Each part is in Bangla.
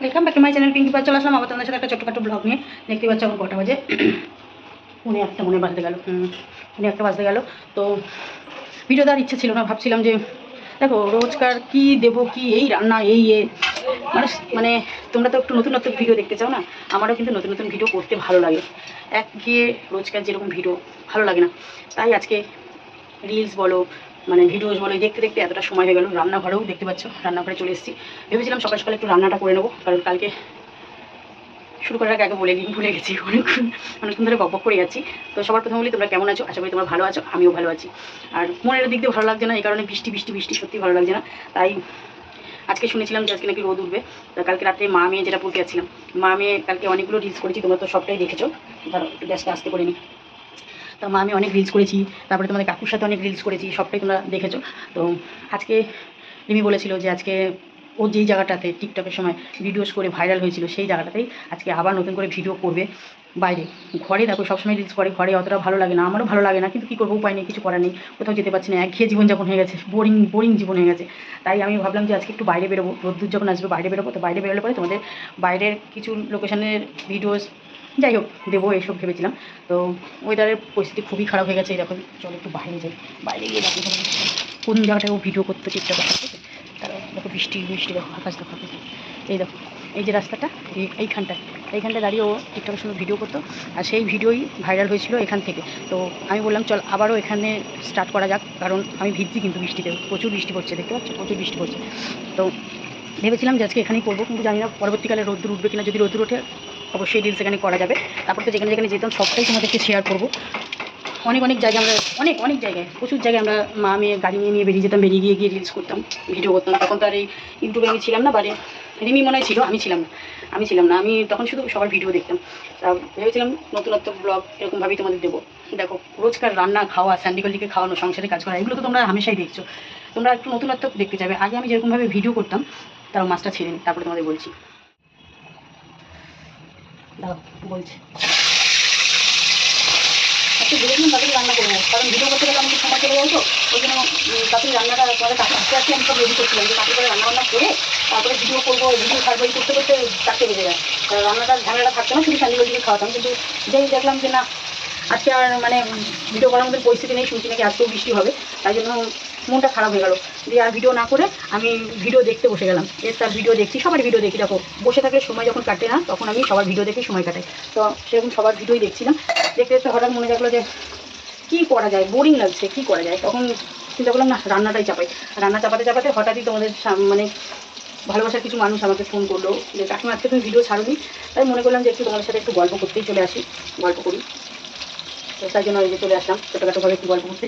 Welcome back my channel Pinky পার চলে আসলাম। আবার তোমাদের সাথে একটা ছোট্টখাটো ব্লগ নিয়ে। দেখতে পাচ্ছ এখন কটা বাজে। উনি একটা, মনে বাজতে গেল। উনি একটা বাজতে গেল। তো ভিডিও দেওয়ার ইচ্ছে ছিল না। ভাবছিলাম যে, দেখো, রোজকার কি দেব, কি এই রান্না, এই এ। মানে মানে তোমরা তো একটু নতুন নতুন ভিডিও দেখতে চাও না? আমারও কিন্তু নতুন নতুন ভিডিও করতে ভালো লাগে। এক গিয়ে রোজকার যেরকম ভিডিও ভালো লাগে না। তাই আজকে রিলস বলো মানে ভিডিওস বলো এই দেখতে দেখতে এতটা সময় হয়ে গেল, রান্নাঘরেও দেখতে পাচ্ছ, রান্নাঘরে চলে এসেছি। ভেবেছিলাম সকাল সকাল একটু রান্নাটা করে নেব, কারণ কালকে শুরু করার আগে বলে নিই ভুলে গেছি অনেকক্ষণ অনেকক্ষণ ধরে বক করে যাচ্ছি। তো সবার প্রথমে বলি, তোমরা কেমন আছো? আশা করি তোমরা ভালো আছো, আমিও ভালো আছি। আর মনের দিক দিয়ে ভালো লাগছে না, এই কারণে বৃষ্টি বৃষ্টি বৃষ্টি সত্যি ভালো লাগছে না। তাই আজকে শুনেছিলাম যে আজকে নাকি রোদ উঠবে, তো কালকে রাত্রে মা মেয়ে যেটা পড়তে যাচ্ছিলাম, মা মেয়ে কালকে অনেকগুলো রিলস করেছি, তোমরা তো সবটাই দেখেছ। ধরো, একটু গ্যাসটা আসতে করে নিই তো মা, আমি অনেক রিলস করেছি, তারপরে তোমাদের কাকুর সাথে অনেক রিলস করেছি, সবটাই তোমরা দেখেছ। তো আজকে রিমি বলেছিল যে আজকে ও যেই জায়গাটাতে টিকটকের সময় ভিডিওস করে ভাইরাল হয়েছিল, সেই জায়গাটাতেই আজকে আবার নতুন করে ভিডিও করবে বাইরে। ঘরে দেখো, সবসময় রিলস করে, ঘরে অতটা ভালো লাগে না, আমারও ভালো লাগে না, কিন্তু কী করব, উপায় নেই, কিছু করার নেই, কোথাও যেতে পারছি না একঘেয়ে জীবনযাপন হয়ে গেছে বোরিং বোরিং জীবন হয়ে গেছে। তাই আমি ভাবলাম যে আজকে একটু বাইরে বেরোবো, রোদ্দুর যখন আসবে বাইরে বেরোবো, তো বাইরে বেরোলে পরে তোমাদের বাইরের কিছু লোকেশনের ভিডিওস যাই হোক, দেবো এইসব ভেবেছিলাম। তো ওয়েদারের পরিস্থিতি খুবই খারাপ হয়ে গেছে, এই দেখো, চলো একটু বাইরে যাই। বাইরে গিয়ে দেখো কোন জায়গাটায় ও ভিডিও করতে টিকটক তারা দেখো বৃষ্টি বৃষ্টি, দেখো, আকাশ দেখো, আকাশ। এই দেখো, এই যে রাস্তাটা, এই এইখানটায় এইখানটায় দাঁড়িয়ে ও টিকটকের সঙ্গে ভিডিও করতো, আর সেই ভিডিওই ভাইরাল হয়েছিল এখান থেকে। তো আমি বললাম, চল আবারও এখানে স্টার্ট করা যাক, কারণ আমি ভিজছি কিন্তু বৃষ্টিতে, প্রচুর বৃষ্টি পড়ছে, দেখতে পাচ্ছ? প্রচুর বৃষ্টি পড়ছে। তো ভেবেছিলাম যে আজকে এখানেই করব, কিন্তু জানি না পরবর্তীকালে রোদ্দুর উঠবে কিনা, যদি রোদ্দুর ওঠে অবশ্যই রিলস এখানে করা যাবে। তারপর তো যেখানে যেখানে যেতাম, সবটাই তোমাদেরকে শেয়ার করব। অনেক অনেক জায়গায় আমরা, অনেক অনেক জায়গায়, প্রচুর জায়গায় আমরা মা, মেয়ে, গাড়ি নিয়ে নিয়ে বেরিয়ে যেতাম, বেরিয়ে গিয়ে গিয়ে রিলস করতাম ভিডিও করতাম। তখন তো আর এই ইউটিউবে আমি ছিলাম না বাড়ি রিমি মনে ছিল, আমি ছিলাম না। আমি ছিলাম না, আমি তখন শুধু সবার ভিডিও দেখতাম। তা ভেবেছিলাম নতুনত্ব ব্লগ এরকমভাবেই তোমাদের দেবো। দেখো, রোজকার রান্না, খাওয়া স্যান্ডিকলটিকে খাওয়ানো, সংসারে কাজ করা, এগুলো তো তোমরা হামেশাই দেখছ। তোমরা একটু নতুনত্ব দেখতে যাবে। আগে আমি যেরকমভাবে ভিডিও করতাম, তার মাছটা ছেড়ে নিই তারপরে তোমাদের বলছি। বলছি। রান্না ভিডিও গেলে সময় চলে ওই জন্য রান্নাটা আমি করছিলাম, যে করে করে তারপরে ভিডিও করব, ভিডিও করতে করতে চারটে যায়। ঝামেলাটা থাকতো না খাওয়াতাম, কিন্তু যেই দেখলাম যে না, আজকে আর মানে ভিডিও করার মতো পরিস্থিতি নেই, শুনছি নাকি আজকেও বৃষ্টি হবে, তাই জন্য মনটা খারাপ হয়ে গেল। দিয়ে আর ভিডিও না করে আমি ভিডিও দেখতে বসে গেলাম। এর তার ভিডিও দেখছি, সবার ভিডিও দেখি। দেখো, বসে থাকলে সময় যখন কাটে না, তখন আমি সবার ভিডিও দেখে সময় কাটাই। তো সেরকম সবার ভিডিওই দেখছিলাম দেখতে দেখতে হঠাৎ মনে রাখল যে, কী করা যায়? বোরিং লাগছে, কী করা যায়? তখন চিন্তা করলাম, না, রান্নাটাই চাপাই। রান্না চাপাতে চাপাতে হঠাৎই তোমাদের মানে ভালোবাসার কিছু মানুষ আমাকে ফোন করল। যে, কাকিমা, আজকে তুমি ভিডিও ছাড়ুনি। তাই মনে করলাম যে, একটু তোমাদের সাথে একটু গল্প করতেই চলে আসি। গল্প করি। তো তাই জন্য এই যে চলে আসলাম ছোটোখাটোভাবে একটু গল্প করতে।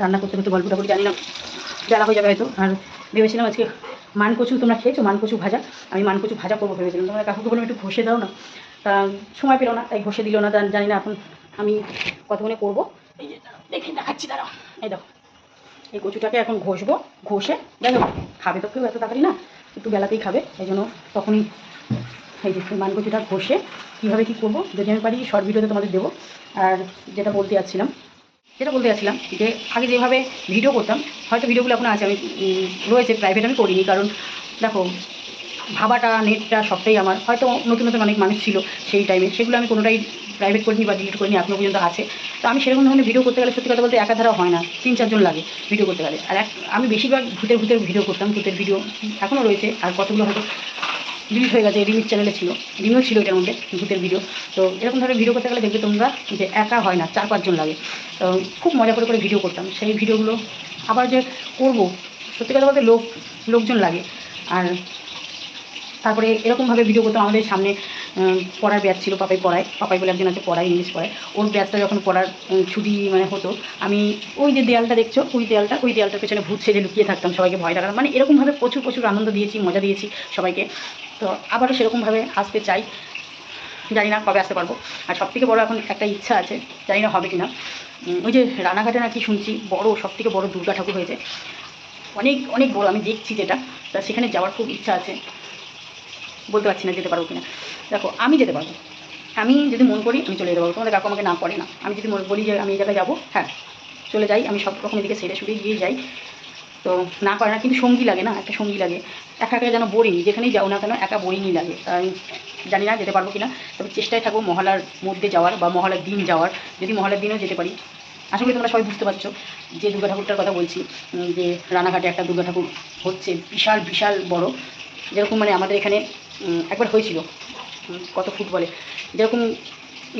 রান্না করতে করতে গল্পটা করি জানি না বেলা হয়ে যাবে হয়তো। আর ভেবেছিলাম আজকে মান কচু তোমরা খেয়েছো মান কচু ভাজা। আমি মান কচু ভাজা করব ভেবেছিলাম। তোমরা কাকুকে বললাম, একটু ঘষে দাও না। তা সময় পেল না, তাই ঘষে দিল না। জানি না এখন আমি কতক্ষণে করব। এই যে দেখে দেখাচ্ছি, দাঁড়াও। এই দেখো, এই কচুটাকে এখন ঘষবো, ঘষে দেখো খাবে তো কেউ এত তাড়াতাড়ি না, একটু বেলাতেই খাবে, এই জন্য তখনই এই যে মান কচুটা ঘষে কীভাবে কী করব, যদি আমি পারি শর্ট ভিডিওতে তোমাদের দেবো। আর যেটা বলতে যাচ্ছিলাম, যেটা বলতে যাচ্ছিলাম যে আগে যেভাবে ভিডিও করতাম, হয়তো ভিডিওগুলো এখন আছে, আমি রয়েছে প্রাইভেট আমি করিনি, কারণ দেখো, ভাবাটা, নেটটা সবটাই আমার, হয়তো নতুন নতুন অনেক মানুষ ছিল সেই টাইমে সেগুলো আমি কোনোটাই প্রাইভেট করিনি বা ডিলিট করিনি এখনও পর্যন্ত আছে। তো আমি সেরকম ধরনের ভিডিও করতে গেলে, সত্যি কথা বলতে একাধারা হয় না, তিন চারজন লাগে ভিডিও করতে গেলে। আর এক, আমি বেশিরভাগ ভূতের ভূতের ভিডিও করতাম, ভূতের ভিডিও এখনও রয়েছে, আর কতগুলো হয়তো ডিলিট হয়ে গেছে রিমিট চ্যানেলে ছিল। রিমিও ছিল এটার মধ্যে, ভূতের ভিডিও তো এরকম ধরনের ভিডিও করতে গেলে দেখবে তোমরা যে একা হয় না, চার পাঁচজন লাগে। তো খুব মজা করে করে ভিডিও করতাম। সেই ভিডিওগুলো আবার যে করব, সত্যি কথা বলতে লোক, লোকজন লাগে। আর তারপরে এরকমভাবে ভিডিও করতাম, আমাদের সামনে পড়ার ব্যাচ ছিল, পাপাই পড়ায়। পাপাই বলে একজন আছে, পড়ায় ইংলিশ পড়ায়। ওর ব্যাচটা যখন পড়ার ছুটি মানে হতো, আমি ওই যে দেয়ালটা দেখছ, ওই দেয়ালটা, ওই দেয়ালটার পেছনে ভূত সেজে লুকিয়ে থাকতাম সবাইকে ভয় দেখাতাম। মানে এরকমভাবে প্রচুর প্রচুর আনন্দ দিয়েছি, মজা দিয়েছি সবাইকে। তো আবারও সেরকমভাবে আসতে চাই। জানি না কবে আসতে পারব। আর সবথেকে বড় এখন একটা ইচ্ছা আছে, জানি না হবে কি না ওই যে রানাঘাটে নাকি শুনছি, বড়, সবথেকে বড় দুর্গা ঠাকুর হয়েছে। অনেক অনেক বড়, আমি দেখছি যেটা। তা সেখানে যাওয়ার খুব ইচ্ছা আছে। বলতে পারছি না যেতে পারব কিনা। দেখো, আমি যেতে পারব। আমি যদি মন করি, আমি চলে যেতে পারব। তোমাদের কাকু আমাকে না করে না। আমি যদি বলি যে আমি এই জায়গায় যাব হ্যাঁ চলে যাই। আমি সব রকম এদিকে সেরে সুরে গিয়ে যাই। তো না পারে না, কিন্তু সঙ্গী লাগে না, একটা সঙ্গী লাগে। একা একা যেন বোরিং যেখানেই যাও না কেন একা বোরিংই লাগে। তাই জানি না যেতে পারব কিনা, তবে চেষ্টায় থাকব মহলার মধ্যে যাওয়ার বা মহলার দিন যাওয়ার। যদি মহলার দিনও যেতে পারি, আশা করি তোমরা সবাই বুঝতে পারছ যে দুর্গা ঠাকুরটার কথা বলছি যে রানাঘাটে একটা দুর্গা ঠাকুর হচ্ছে, বিশাল বিশাল বড়। যেরকম মানে আমাদের এখানে একবার হয়েছিল কত ফুটবলে যেরকম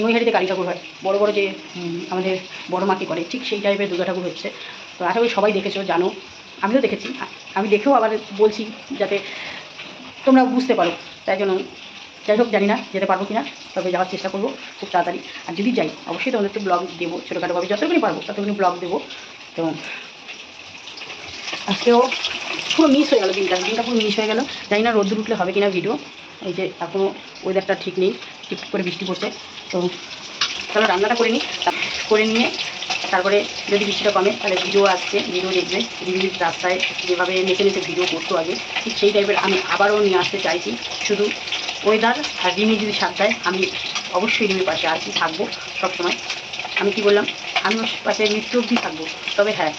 নৈহাটিতে কালী ঠাকুর হয়। বড় বড় যে আমাদের বড় মাকে করে, ঠিক সেই টাইপের দুর্গা ঠাকুর হচ্ছে। তো আশা করি সবাই দেখেছ, জানো। আমিও দেখেছি। আমি দেখেও আবার বলছি যাতে তোমরা বুঝতে পারো। তাই জন্য যাই হোক, জানি না যেতে পারব কিনা, তবে যাওয়ার চেষ্টা করব খুব তাড়াতাড়ি। আর যদি যাই, অবশ্যই তোমাদের একটু ব্লগ দেবো ছোটোখাটোভাবে যতটুকুনি পারব, ততটুকুনি ব্লগ দেবো। তো আজকেও পুরো মিস হয়ে গেলো দিনটা। দিনটা পুরো মিস হয়ে গেলো। জানি না রোদ্দুর উঠলে হবে কিনা ভিডিও এই যে এখনও ওয়েদারটা ঠিক নেই। ঠিক করে বৃষ্টি পড়ছে। তো তাহলে রান্নাটা করে নিই। করে নিয়ে তারপরে যদি বৃষ্টিটা কমে, তাহলে ভিডিও আসছে, ভিডিও দেখবে। রিমির রাস্তায় যেভাবে নেচে নেচে ভিডিও করতো আগে, ঠিক সেই টাইপের আমি আবারও নিয়ে আসতে চাইছি। শুধু ওয়েদার আর রিমি যদি সাথ দেয়, আমি অবশ্যই রিমির পাশে আছি, থাকব সবসময়। আমি কি বললাম? আমি ওর পাশে মৃত্যু অবধি থাকব। তবে হ্যাঁ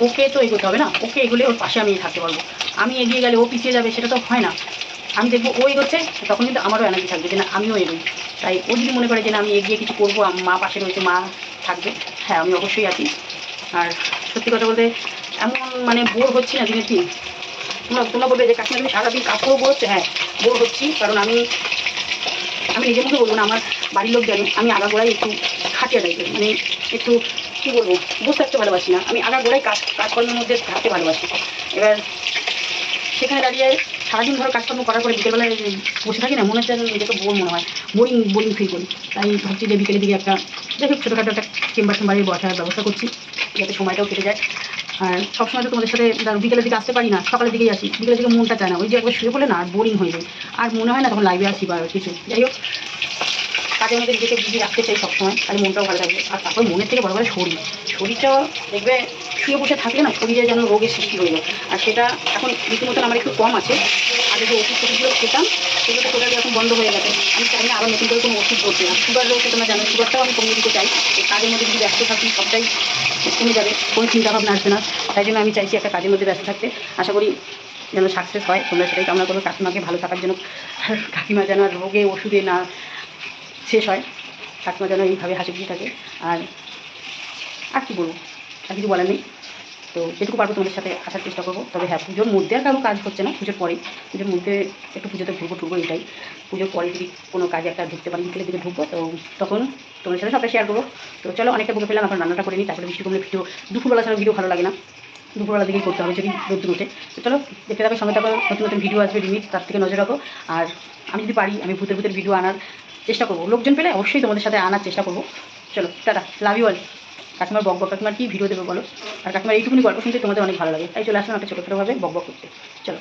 ওকে তো এগোতে হবে না। ওকে এগোলে ওর পাশে আমি থাকতে পারব। আমি এগিয়ে গেলে ও পিছিয়ে যাবে, সেটা তো হয় না। আমি দেখব ও এগোচ্ছে তখন কিন্তু আমারও এনার্জি থাকবে যে না, আমিও এগোই। তাই ও যদি মনে করে যে না, আমি এগিয়ে কিছু করব মা পাশে রয়েছে, মা থাকবে হ্যাঁ আমি অবশ্যই আছি। আর সত্যি কথা বলতে, এমন মানে বোর হচ্ছি না দিনের দিন। তোমরা তোমরা বলবে যে, কাকিমা, তুমি সারাদিন বোর হচ্ছে? হ্যাঁ বোর হচ্ছি, কারণ আমি আমি নিজের মুখে বলব না, আমার বাড়ির লোক জানে আমি আগাগোড়াই একটু খাটিয়া টাইপের মানে একটু, কী বলব, বসে থাকতে ভালোবাসি না। আমি আগাগোড়াই কাজ, কাজকর্মের মধ্যে থাকতে ভালোবাসি। এবার, সেখানে দাঁড়িয়ে সারাদিন ধরো কাজকর্ম করার পরে বিকেলবেলায় বসে থাকি না, মনে হচ্ছে নিজেকে বোর মনে হয়। বোরিং বোরিং ফিল করি। তাই ভাবছি যে বিকেলের দিকে একটা দেখো ছোটোখাটো একটা চেম্বার চেম্বারে বসার ব্যবস্থা করছি, যাতে সময়টাও কেটে যায়। আর সবসময় তো তোমাদের সাথে ধরো বিকেলের দিকে আসতে পারি না, সকালের দিকেই আসি। বিকেলের দিকে মনটা চায় না, ওই যে একবার শুয়ে পড়লে না আর বোরিং হয়ে যায়। আর মনে হয় না তখন লাইভে আসি বা কিছু। যাই হোক, কাজের মধ্যে নিজেকে বিজি রাখতে চাই সবসময়, তাহলে মনটাও ভালো থাকবে। আর তারপর মনের থেকে বড় বড় শরীর। শরীরটাও দেখবে শুয়ে বসে থাকলে না শরীরে যেন রোগের সৃষ্টি হয়ে যায়। আর সেটা এখন রীতিমতন আমার একটু কম আছে। আগে যে ওষুধ টষুধগুলো খেতাম, সেগুলো তো টোটালি এখন বন্ধ হয়ে গেছে। আমি চাই না নতুন করে কোনো ওষুধ ধরতে না সুগার রোগকে তোমরা জানো সুগারটাও আমি কমিয়ে দিতে চাই। এই কাজের মধ্যে যদি ব্যস্ত থাকি, সবটাই কমে যাবে, কোনো চিন্তাভাবনা আসবে না। তাই জন্য আমি চাইছি একটা কাজের মধ্যে ব্যস্ত থাকতে। আশা করি যেন সাকসেস হয়। তোমরা সেটাই কামনা করো। কাকিমাকে ভালো থাকার জন্য। কাকিমা যেন রোগে, ওষুধে না শেষ হয়। কাকিমা যেন এইভাবে হাসি খুশি থাকে। আর আর কি বলব? আর কিছু বলার নেই। তো যেটুকু পারব তোমাদের সাথে আসার চেষ্টা করব। তবে হ্যাঁ পুজোর মধ্যে আর কারও কাজ হচ্ছে না। পুজোর পরেই পুজোর মধ্যে একটু পুজোতে ঘুরবো টুরবো এটাই। পুজোর পরে যদি কোনো কাজে একটা ঢুকতে পারি, বিকেলের দিকে ঢুকবো, তো তখন তোমাদের সাথে সবটা শেয়ার করব। তো চলো, অনেকটা বকে ফেললাম, এখন রান্নাটা করে নিই। তারপরে বৃষ্টি কমলে ভিডিও, দুপুরবেলা ছাড়া ভিডিও ভালো লাগে না। দুপুরবেলা দিকেই করতে হবে, যদি রোদ্দুর ওঠে। তো চলো, দেখতে থাকো, সঙ্গে থাকো, নতুন নতুন ভিডিও আসবে রিমিট তার থেকে নজর রাখো। আর আমি যদি পারি, আমি ভূতের ভূতের ভিডিও আনার চেষ্টা করব। লোকজন পেলে অবশ্যই তোমাদের সাথে আনার চেষ্টা করব। চলো, টাটা লাভ ইউ অল কাকিমার বক বক কাকিমার কি ভিডিও দেবে বলো? আর কাকিমার এইটুকুনি গল্প শুনতে তোমাদের অনেক ভালো লাগে। তাই চলে আসলাম একটা ছোটোখাটোভাবে বক বক করতে। চলো।